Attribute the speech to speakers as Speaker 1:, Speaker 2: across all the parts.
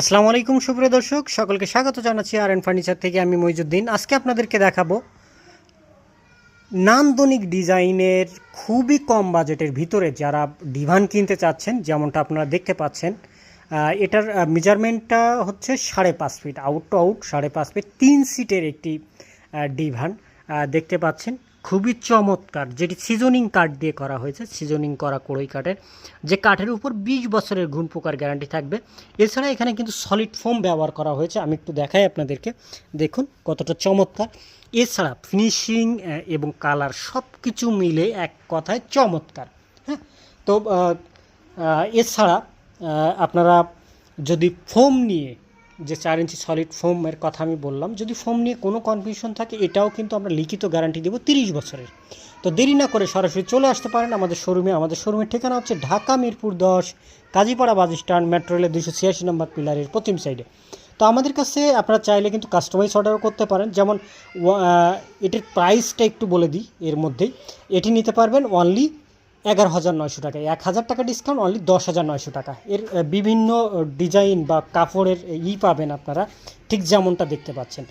Speaker 1: আসসালামু আলাইকুম, সুপ্রিয় দর্শক। সকলকে স্বাগত জানাচ্ছি আর এন ফার্নিচার থেকে। আমি মইজুদ্দিন আজকে আপনাদেরকে দেখাবো নান্দনিক ডিজাইনের খুবই কম বাজেটের ভিতরে যারা ডিভান কিনতে চাচ্ছেন, যেমনটা আপনারা দেখতে পাচ্ছেন এটার মেজারমেন্টটা হচ্ছে সাড়ে পাঁচ ফিট আউট টু আউট সাড়ে পাঁচ ফিট তিন সিটের একটি ডিভান দেখতে পাচ্ছেন। খুবই চমৎকার, যেটি সিজনিং কাঠ দিয়ে করা হয়েছে সিজনিং করা কড়ই কাঠের, যে কাঠের উপর বিশ বছরের ঘুম পোকার গ্যারান্টি থাকবে। এছাড়া এখানে কিন্তু সলিড ফোম ব্যবহার করা হয়েছে, আমি একটু দেখাই আপনাদেরকে। দেখুন কতটা চমৎকার। এছাড়া ফিনিশিং এবং কালার সব কিছু মিলে এক কথায় চমৎকার হ্যাঁ? তো এছাড়া আপনারা যদি ফোম নিয়ে যে চার ইঞ্চি সলিড ফোমের কথা আমি বললাম, যদি ফোম নিয়ে কোনো কনফিউশন থাকে, এটাও কিন্তু আমরা লিখিত গ্যারান্টি দেবো তিরিশ বছরের। তো দেরি না করে সরাসরি চলে আসতে পারেন আমাদের শোরুমে আমাদের শোরুমের ঠিকানা হচ্ছে ঢাকা মিরপুর দশ, কাজীপাড়া বাস স্ট্যান্ড মেট্রো রেলের দুশো ছিয়াশি নম্বর পিলারের পশ্চিম সাইডে তো আমাদের কাছে আপনারা চাইলে কিন্তু কাস্টমাইজ অর্ডারও করতে পারেন। যেমন এটির প্রাইসটা একটু বলে দিই এর মধ্যেই। এটি নিতে পারবেন অনলি এগারো হাজার নয়শো টাকা। এক হাজার টাকা ডিসকাউন্ট অনলি দশ হাজার নয়শো টাকা। এর বিভিন্ন ডিজাইন বা কাপড়ের ই পাবেন আপনারা, ঠিক যেমনটা দেখতে পাচ্ছেন।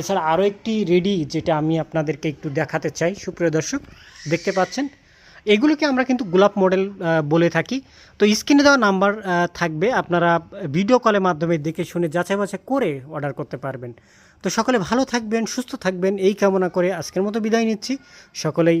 Speaker 1: এছাড়া আরও একটি রেডি যেটা আমি আপনাদেরকে একটু দেখাতে চাই, সুপ্রিয় দর্শক, দেখতে পাচ্ছেন। এগুলোকে আমরা কিন্তু গোলাপ মডেল বলে থাকি। তো স্ক্রিনে দেওয়া নাম্বার থাকবে। আপনারা ভিডিও কলের মাধ্যমে দেখে শুনে যাচাই বাছাই করে অর্ডার করতে পারবেন। তো সকলে ভালো থাকবেন, সুস্থ থাকবেন। এই কামনা করে আজকের মতো বিদায় নিচ্ছি। সকলেই